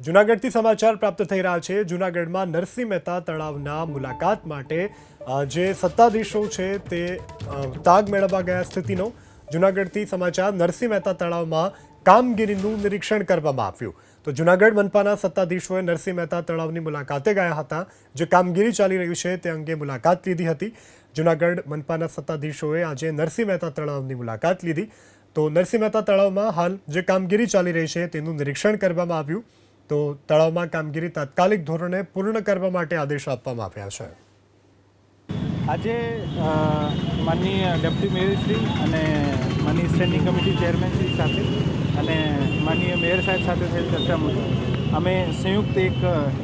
જુનાગઢથી સમાચાર પ્રાપ્ત થઈ રહ્યા છે. જુનાગઢમાં નરસિંહ મહેતા તળાવના મુલાકાત માટે જે સત્તાધીશો છે તે તાગ મેળવવા ગયા સ્થિતિનો. જુનાગઢથી સમાચાર, નરસિંહ મહેતા તળાવમાં કામગીરીનું નિરીક્ષણ કરવામાં આવ્યું. તો જુનાગઢ મનપાના સત્તાધીશોએ નરસિંહ મહેતા તળાવની મુલાકાતે ગયા હતા. જે કામગીરી ચાલી રહી છે તે અંગે મુલાકાત લીધી હતી. જુનાગઢ મનપાના સત્તાધીશોએ આજે નરસિંહ મહેતા તળાવની મુલાકાત લીધી. તો નરસિંહ મહેતા તળાવમાં હાલ જે કામગીરી ચાલી રહી છે તેનું નિરીક્ષણ કરવામાં આવ્યું. તો તળાવમાં કામગીરી તાત્કાલિક ધોરણે પૂર્ણ કરવા માટે આદેશ આપવામાં આવ્યા છે. આજે માનનીય ડેપ્યુટી મેયરશ્રી અને માનનીય સ્ટેન્ડિંગ કમિટી ચેરમેનશ્રી સાથે અને માનનીય મેયર સાહેબ સાથે થયેલ ચર્ચા મુજબ અમે સંયુક્ત એક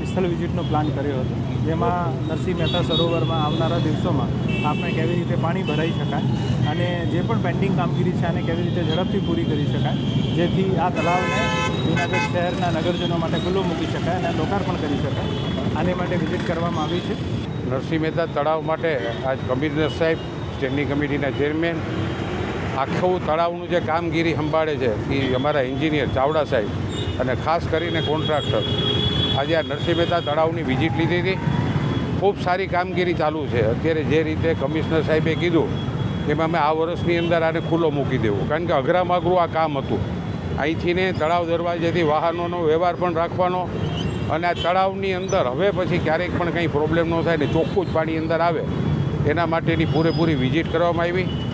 સ્થળ વિઝિટનો પ્લાન કર્યો હતો, જેમાં નરસિંહ મહેતા સરોવરમાં આવનારા દિવસોમાં આપણે કેવી રીતે પાણી ભરાઈ શકાય અને જે પણ પેન્ડિંગ કામગીરી છે આને કેવી રીતે ઝડપથી પૂરી કરી શકાય, જેથી આ તળાવને જૂનાગઢ શહેરના નગરજનો માટે ખુલ્લો મૂકી શકાય અને લોકાર્પણ કરી શકાય. આને માટે વિઝિટ કરવામાં આવી છે. નરસિંહ મહેતા તળાવ માટે આજ કમિશનર સાહેબ, સ્ટેન્ડિંગ કમિટીના ચેરમેન, આખું તળાવનું જે કામગીરી સંભાળે છે, એ અમારા એન્જિનિયર ચાવડા સાહેબ અને ખાસ કરીને કોન્ટ્રાક્ટર. આજે આ નરસિંહ મહેતા તળાવની વિઝિટ લીધી હતી. ખૂબ સારી કામગીરી ચાલુ છે. અત્યારે જે રીતે કમિશનર સાહેબે કીધું, એમાં અમે આ વર્ષની અંદર આને ખુલ્લો મૂકી દેવું. કારણ કે અઘરામાં અઘરું આ કામ હતું. અહીંથી ને તળાવ દરવાજેથી વાહનોનો વ્યવહાર પણ રાખવાનો અને આ તળાવની અંદર હવે પછી ક્યારેક પણ કંઈ પ્રોબ્લેમ ન થાય ને ચોખ્ખું જ પાણી અંદર આવે, એના માટેની પૂરેપૂરી વિઝિટ કરવામાં આવી.